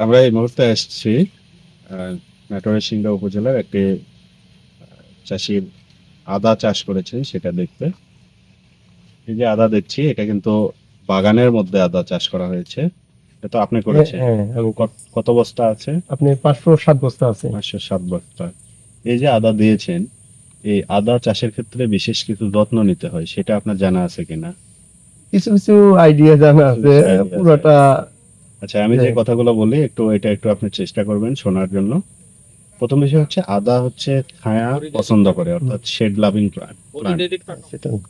আমরা এই মুহূর্তে এসেছি নাটোরের সিংড়া উপজেলার একটি চাষির আদা চাষ করেছেন সেটা দেখতে। এই যে আদা দেখছি এটা কিন্তু বাগানের মধ্যে আদা চাষ করা হয়েছে। এটা তো আপনি করেছেন। হ্যাঁ কত- কত বস্তা আছে? আপনি পাঁচশো সাত বস্তা আছে। পাঁচশো সাত বস্তা। এই যে আদা দিয়েছেন এই আদা চাষের ক্ষেত্রে বিশেষ কিছু যত্ন নিতে হয় সেটা আপনার জানা আছে কিনা? কিছু কিছু আইডিয়া জানা আছে। পুরোটা আচ্ছা আমি যে। কথাগুলো বলি একটু এটা একটু আপনি চেষ্টা করবেন শোনার জন্য। প্রথম বিষয় হচ্ছে আদা হচ্ছে ছায়া পছন্দ করে অর্থাৎ shade loving plant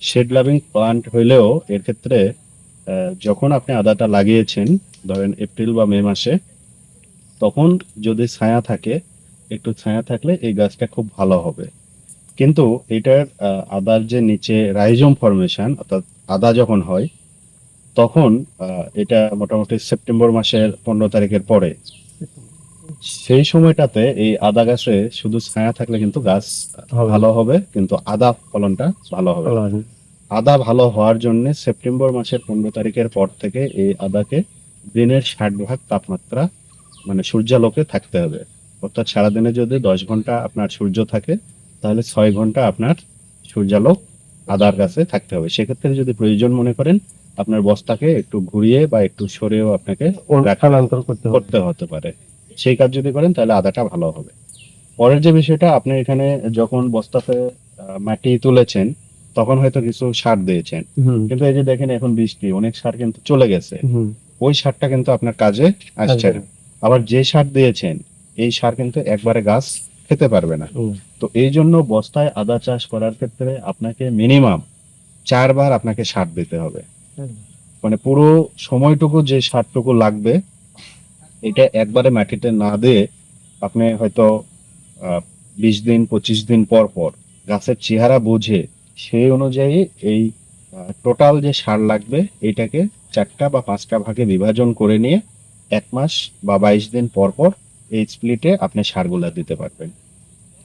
shade loving plant হইলেও এর ক্ষেত্রে আহ, যখন আপনি আদাটা লাগিয়েছেন ধরেন এপ্রিল বা মে মাসে তখন যদি ছায়া থাকে একটু ছায়া থাকলে এই গাছটা খুব ভালো হবে। কিন্তু এটার আহ, আদার যে নিচে রাইজম ফরমেশন অর্থাৎ আদা যখন হয় তখন এটা মোটামুটি সেপ্টেম্বর মাসের পনেরো তারিখের পরে। সেই সময়টাতে এই আদা গাছে শুধু ছায়া থাকলে কিন্তু গাছ ভালো হবে কিন্তু আদা ফলনটা ভালো হবে। আদা ভালো হওয়ার জন্য সেপ্টেম্বর মাসের পনেরো তারিখের পর থেকে এই আদাকে দিনের ষাট ভাগ তাপমাত্রা মানে সূর্যালোকে থাকতে হবে। অর্থাৎ সারাদিনে যদি দশ ঘণ্টা আপনার সূর্য থাকে তাহলে ছয় ঘণ্টা আপনার সূর্যালোক আদার কাছে থাকতে হবে। সেক্ষেত্রে যদি প্রয়োজন মনে করেন আপনার বস্তাকে একটু ঘুরিয়ে বা একটু সরেও আপনাকে স্থানান্তর করতে করতে হতে পারে। সেই কাজ যদি করেন তাহলে আদাটা ভালো হবে। পরের যে বিষয়টা আপনি এখানে যখন বস্তাতে মাটি তুলেছেন তখন হয়তো কিছু সার দিয়েছেন। কিন্তু এই যে দেখেন এখন বৃষ্টি অনেক সার কিন্তু চলে গেছে। ওই সারটা কিন্তু আপনার কাজে আসছে আবার যে সার দিয়েছেন এই সার কিন্তু একবারে গাছ খেতে পারবে না। তো এই জন্য বস্তায় আদা চাষ করার ক্ষেত্রে আপনাকে মিনিমাম চারবার আপনাকে সার দিতে হবে। মানে পুরো সময়টুকু যে সারটুকু লাগবে, এটা একবারে মাটিতে না দিয়ে আপনি হয়তো বিশ দিন, পঁচিশ দিন পর পর গাছের চেহারা বুঝে সেই অনুযায়ী এই টোটাল যে সার লাগবে এটাকে চারটা বা পাঁচটা ভাগে বিভাজন করে নিয়ে এক মাস বা বাইশ দিন পর পর এই স্প্লিটে আপনি সারগুলা দিতে পারবেন।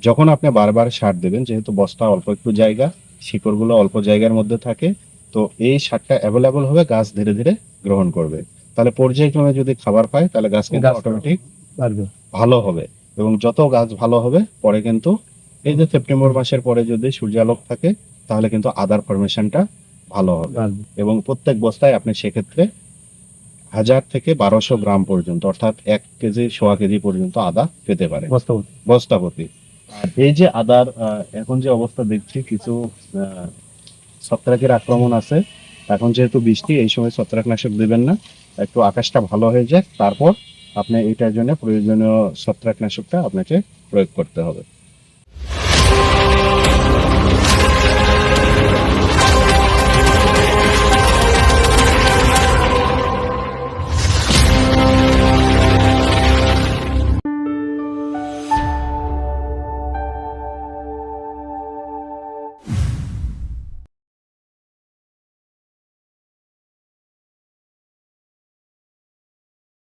যখন আপনি বারবার সার দেবেন, যেহেতু বস্তা অল্প একটু জায়গা, শিকড়গুলো অল্প জায়গার মধ্যে থাকে তো এই সারটা অ্যাভেলেবল হবে গাছ ধীরে ধীরে গ্রহণ করবে। তাহলে পর্যায়ক্রমে যদি খাবার পায় তাহলে গাছ কিন্তু অটোমেটিক ভালো হবে এবং যত গাছ ভালো হবে পরে কিন্তু এই যে সেপ্টেম্বর মাসের পরে যদি সূর্যালোক থাকে তাহলে কিন্তু আদার ফরমেশনটা ভালো হবে। এবং প্রত্যেক বস্তায় আপনি সেক্ষেত্রে হাজার থেকে বারোশো গ্রাম পর্যন্ত অর্থাৎ এক কেজি সোয়া কেজি পর্যন্ত আদা পেতে পারে। বস্তাপতি আর এই যে আদার এখন যে অবস্থা দেখছি কিছু ছত্রাকের আক্রমণ আছে। এখন যেহেতু বৃষ্টি, এই সময় ছত্রাকনাশক দেবেন না। একটু আকাশটা ভালো হয়ে যাক, তারপর আপনি এটার জন্য প্রয়োজনীয় ছত্রাকনাশকটা আপনাকে প্রয়োগ করতে হবে।